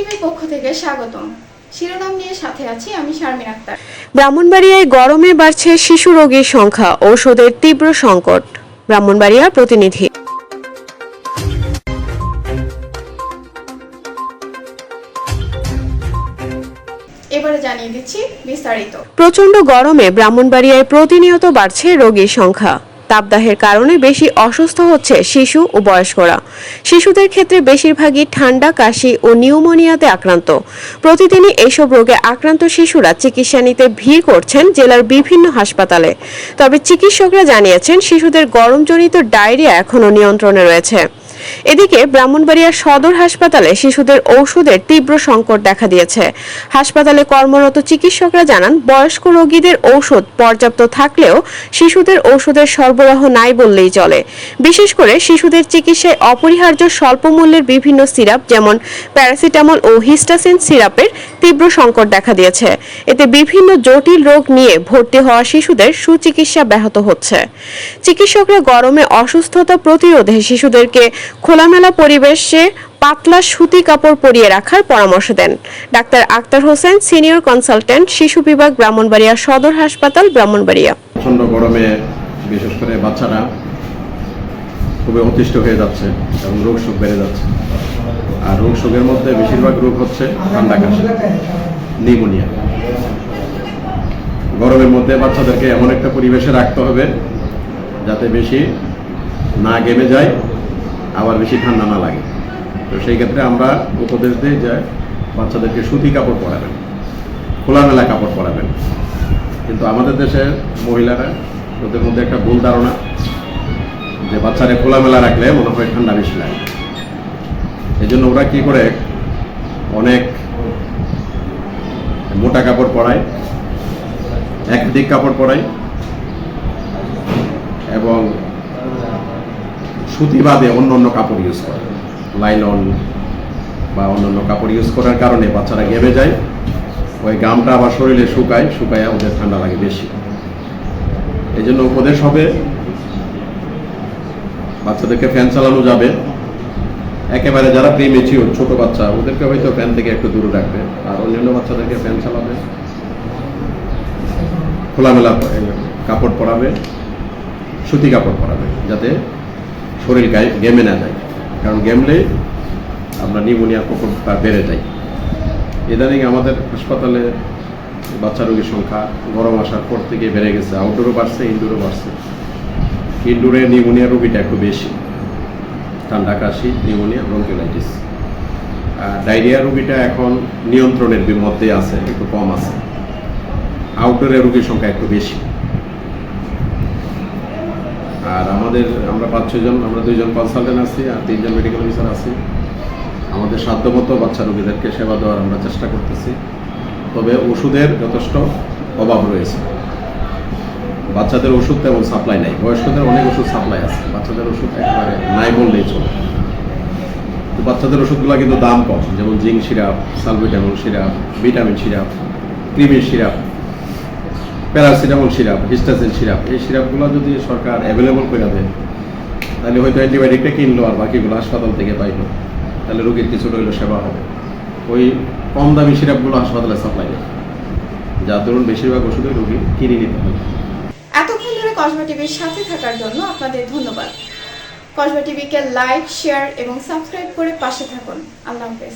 টিভির পক্ষ থেকে স্বাগতম। শিরোনাম নিয়ে সাথে আছি আমি শারমিন আক্তার। ব্রাহ্মণবাড়িয়ায় গরমে বাড়ছে শিশু রোগীর সংখ্যা ঔষধের তীব্র সংকট। ব্রাহ্মণবাড়িয়া প্রতিনিধি। এবারে জানিয়ে দিচ্ছি বিস্তারিত। প্রচণ্ড গরমে ব্রাহ্মণবাড়িয়ায় প্রতিনিয়ত বাড়ছে রোগীর সংখ্যা। তাপদাহের কারণে বেশি অসুস্থ হচ্ছে শিশু ও বয়স্করা। শিশুদের ক্ষেত্রে বেশিরভাগই ঠান্ডা, কাশি ও নিউমোনিয়াতে আক্রান্ত। প্রতিদিনই এইসব রোগে আক্রান্ত শিশুরা চিকিৎসা নিতে ভিড় করছেন জেলার বিভিন্ন হাসপাতালে। তবে চিকিৎসকরা জানিয়েছেন, শিশুদের গরমজনিত ডায়রিয়া এখনও নিয়ন্ত্রণে রয়েছে। এদিকে ব্রাহ্মণবাড়িয়া সদর হাসপাতালে শিশুদের ঔষধের তীব্র সংকট দেখা দিয়েছে। হাসপাতালে কর্মরত চিকিৎসকরা জানান, বয়স্ক রোগীদের ঔষধ পর্যাপ্ত থাকলেও শিশুদের ঔষধের সরবরাহ নাই বললেই চলে। বিশেষ করে শিশুদের চিকিৎসায় অপরিহার্য স্বল্প মূল্যের বিভিন্ন সিরাপ যেমন প্যারাসিটামল ও হিস্টাসিন সিরাপের তীব্র সংকট দেখা দিয়েছে। এতে বিভিন্ন জটিল রোগ নিয়ে ভর্তি হওয়া শিশুদের সুচিকিৎসা ব্যাহত হচ্ছে। চিকিৎসকরা গরমে অসুস্থতা প্রতিরোধে শিশুদেরকে খোলামেলা পরিবেশে পাতলা সুতি কাপড় পরিয়ে রাখার পরামর্শ দেন। Doctor Akhtar Hossain, senior consultant, শিশু বিভাগ, ব্রাহ্মণবাড়িয়া সদর হাসপাতাল, ব্রাহ্মণবাড়িয়া। প্রচণ্ড গরমে, বিশেষ করে বাচ্চারা খুবই অতিষ্ঠ হয়ে যাচ্ছে এবং রোগ শোক বেড়ে যাচ্ছে। আর রোগ শোকের মধ্যে বেশিরভাগ রোগ হচ্ছে ঠান্ডা কাশি, নিউমোনিয়া। গরমের মধ্যে বাচ্চাদেরকে এমন একটা পরিবেশে রাখতে হবে যাতে বেশি না গেমে যায় আবার বেশি ঠান্ডা না লাগে। তো সেই ক্ষেত্রে আমরা উপদেশ দিই যে বাচ্চাদেরকে সুতি কাপড় পরাবেন, খোলামেলা কাপড় পরাবেন। কিন্তু আমাদের দেশের মহিলারা, ওদের মধ্যে একটা ভুল ধারণা, যে বাচ্চারা খোলামেলা রাখলে মনে হয় ঠান্ডা বেশি লাগে। এই জন্য ওরা কী করে, অনেক মোটা কাপড় পরায় একাধিক কাপড় পরায়, এবং সুতি বাদে অন্য অন্য কাপড় ইউজ করে। লাইলন বা অন্য অন্য কাপড় ইউজ করার কারণে বাচ্চারা গেমে যায়। ওই গামটা আবার শরীরে শুকায় শুকায় ওদের ঠান্ডা লাগে বেশি। এই জন্য উপদেশ হবে, বাচ্চাদেরকে ফ্যান চালানো যাবে। একেবারে যারা প্রিমেচিওর ছোট বাচ্চা, ওদেরকে হয়তো ফ্যান থেকে একটু দূরে রাখবে। আর অন্যান্য বাচ্চাদেরকে ফ্যান চালাবে। খোলামেলা কাপড় পরাবে, সুতি কাপড় পরাবে, যাতে শরীর গেমে না যায়। কারণ গেমলে আমরা নিউমোনিয়া প্রকোপটা বেড়ে যায়। ইদানিং আমাদের হাসপাতালে বাচ্চা রোগীর সংখ্যা গরম আসার পর থেকে বেড়ে গেছে। আউটডোরও বাড়ছে ইনডোরও বাড়ছে। ইনডোরে নিউমোনিয়া রোগীটা একটু বেশি। ঠান্ডা কাশি, নিউমোনিয়া ব্রঙ্কিওলাইটিস আর ডায়রিয়া রোগীটা এখন নিয়ন্ত্রণের মধ্যে আছে, একটু কম আছে। আউটডোরে রোগীর সংখ্যা একটু বেশি আর আমাদের, আমরা পাঁচ ছজন আমরা দুইজন কনসালটেন্ট আছি আর তিনজন মেডিকেল অফিসার আছি। আমাদের সাধ্যমতো বাচ্চা রোগীদেরকে সেবা দেওয়ার আমরা চেষ্টা করতেছি। তবে ওষুধের যথেষ্ট অভাব রয়েছে। বাচ্চাদের ওষুধ তেমন সাপ্লাই নাই। বয়স্কদের অনেক ওষুধ সাপ্লাই আছে। বাচ্চাদের ওষুধ একেবারে নাই বললেই চলে। তো বাচ্চাদের ওষুধগুলো কিন্তু দাম কম। যেমন জিঙ্ক সিরাপ সালভিটামল syrup, vitamin syrup, ক্রিমির syrup. Paracetamol syrup, histacin syrup, এই সিরাপগুলো যদি সরকার অ্যাভেলেবল করে দেয়, তাহলে হয়তো অ্যান্টিবায়োটিকটা কিনলো আর বাকিগুলো হাসপাতাল থেকে পাইলো। তাহলে রোগীর কিছু রইল সেবা হবে। ওই কম দামি সিরাপগুলো হাসপাতালে সাপ্লাই নেই যার দরুন বেশিরভাগ ওষুধই রোগী কিনে নিতে হয়। এতক্ষণ ধরে কসবা টিভির সাথে থাকার জন্য আপনাদের ধন্যবাদ। কসবা টিভিকে লাইক শেয়ার এবং সাবস্ক্রাইব করে পাশে থাকুন। আল্লাহ হাফেজ।